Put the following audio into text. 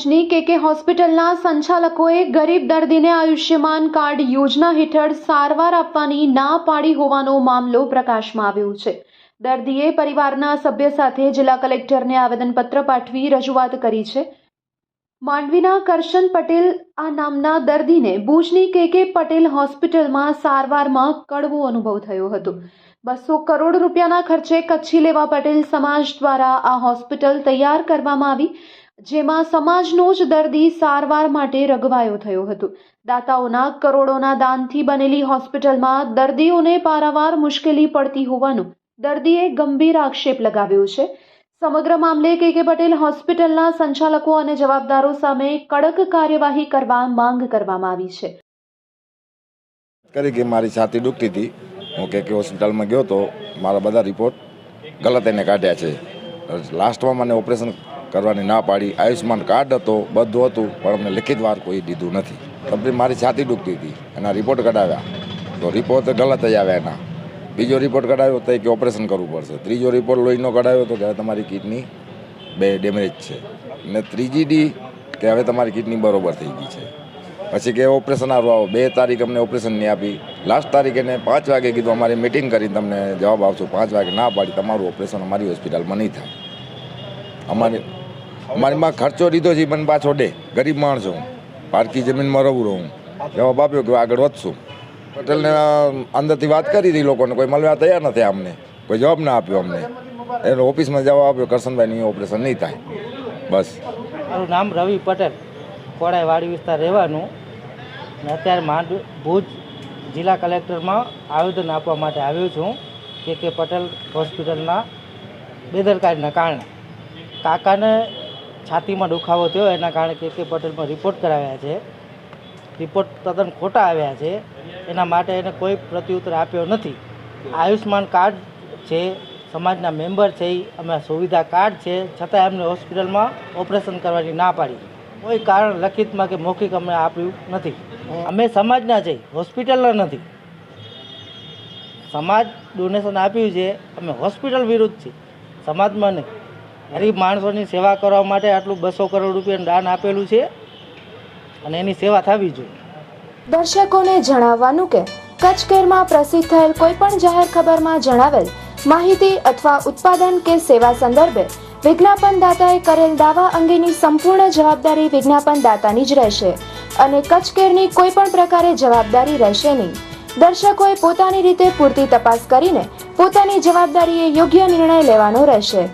ભુજની કેકે હોસ્પિટલના સંચાલકોએ ગરીબ દર્દીને આયુષ્યમાન કાર્ડ યોજના હેઠળ સારવાર આપવાની ના પાડી હોવાનો મામલો પ્રકાશમાં આવ્યો છે. દર્દીએ પરિવારના સભ્ય સાથે જિલ્લા કલેક્ટરને આવેદનપત્ર પાઠવી રજૂઆત કરી છે. માંડવીના કરશન પટેલ આ નામના દર્દીને ભુજની કેકે પટેલ હોસ્પિટલમાં સારવારમાં કડવો અનુભવ થયો હતો. બસો કરોડ રૂપિયાના ખર્ચે કચ્છી લેવા પટેલ સમાજ દ્વારા આ હોસ્પિટલ તૈયાર કરવામાં આવી. જેમાં સમાજનો જ દર્દી સારવાર માટે રગવાયો થયો હતો. દાતાઓના કરોડોના દાનથી બનેલી હોસ્પિટલમાં દર્દીઓને પારાવાર મુશ્કેલી પડતી હોવાનું દર્દીએ ગંભીર આક્ષેપ લગાવ્યો છે. સમગ્ર મામલે કે કે પટેલ હોસ્પિટલના સંચાલકો અને જવાબદારો સામે કડક કાર્યવાહી કરવા માંગ કરવામાં આવી છે. કરી કે મારી છાતી દુખતી હતી. હું કે હોસ્પિટલમાં ગયો તો મારા બધા રિપોર્ટ ગલત એને કાઢ્યા છે. લાસ્ટમાં મને ઓપરેશન કરવાની ના પાડી. આયુષ્યમાન કાર્ડ હતો, બધું હતું, પણ અમને લિખિત વાર કોઈ દીધું નથી. કંપની મારી છાતી દુખતી હતી એના રિપોર્ટ કઢાવ્યા. તો રિપોર્ટ ગલત જ આવ્યા એના. બીજો રિપોર્ટ કઢાવ્યો તો કે ઓપરેશન કરવું પડશે. ત્રીજો રિપોર્ટ લોહીનો કઢાવ્યો તો કે તમારી કિડની બે ડેમેજ છે. ને ત્રીજી ડી કે હવે તમારી કિડની બરોબર થઈ ગઈ છે. પછી કે ઓપરેશન આવો આવો. બે તારીખ અમને ઓપરેશન નહીં આપી. લાસ્ટ તારીખ એને પાંચ વાગે કીધું, અમારી મિટિંગ કરીને તમને જવાબ આવશો પાંચ વાગે ના પાડી, તમારું ઓપરેશન અમારી હોસ્પિટલમાં નહીં થાય. અમારી અમારીમાં ખર્ચો લીધો છે મને પાછો દે. ગરીબ માણસ હું. પારકી જમીનમાં રહું રહું જવાબ આપ્યો કે આગળ વધશું. પટેલને અંદરથી વાત કરી હતી લોકોને, કોઈ મળવા તૈયાર નથી અમને કોઈ જવાબ ના આપ્યો અમને. એનો ઓફિસમાં જવાબ આપ્યો કરશનભાઈની ઓપરેશન નહીં થાય. બસ. મારું નામ રવિ પટેલ. કોડાઈ વાડી વિસ્તાર રહેવાનું. અને અત્યારે માંડ, ભુજ જિલ્લા કલેક્ટરમાં આવેદન આપવા માટે આવ્યો છું કે કે પટેલ હોસ્પિટલના બેદરકારીના કારણે. કાકાને છાતીમાં દુખાવો થયો, એના કારણે કે કે પટેલમાં રિપોર્ટ કરાવ્યા છે. રિપોર્ટ તદ્દન ખોટા આવ્યા છે. એના માટે એને કોઈ પ્રત્યુત્તર આપ્યો નથી. આયુષ્માન કાર્ડ છે, સમાજના મેમ્બર છે, અમે સુવિધા કાર્ડ છે, છતાં એમને હોસ્પિટલમાં ઓપરેશન કરવાની ના પાડી. કોઈ કારણ લખિતમાં કે મૌખિક અમને આપ્યું નથી. અમે સમાજના છે, હોસ્પિટલના નથી. સમાજ ડોનેશન આપ્યું છે, અમે હોસ્પિટલ વિરુદ્ધ છીએ સમાજમાં નહીં. ગરીબ માણસોની સેવા કરવા માટે આટલું બસો કરોડ રૂપિયાનું દાન આપેલું છે અને એની સેવા થવી જોઈએ. દર્શકોને જણાવવાનું કે કચ્છ કેરમાં પ્રસિદ્ધ થયેલ કોઈ પણ જાહેર ખબરમાં જણાવેલ માહિતી અથવા ઉત્પાદન કે સેવા સંદર્ભે વિજ્ઞાપનદાતાએ કરેલ દાવા અંગેની સંપૂર્ણ જવાબદારી વિજ્ઞાપનદાતાની જ રહેશે અને કચ્છ કેરની કોઈ પણ પ્રકારે જવાબદારી રહેશે નહીં. દર્શકોએ પોતાની રીતે પૂરતી તપાસ કરીને પોતાની જવાબદારીએ યોગ્ય નિર્ણય લેવાનો રહેશે.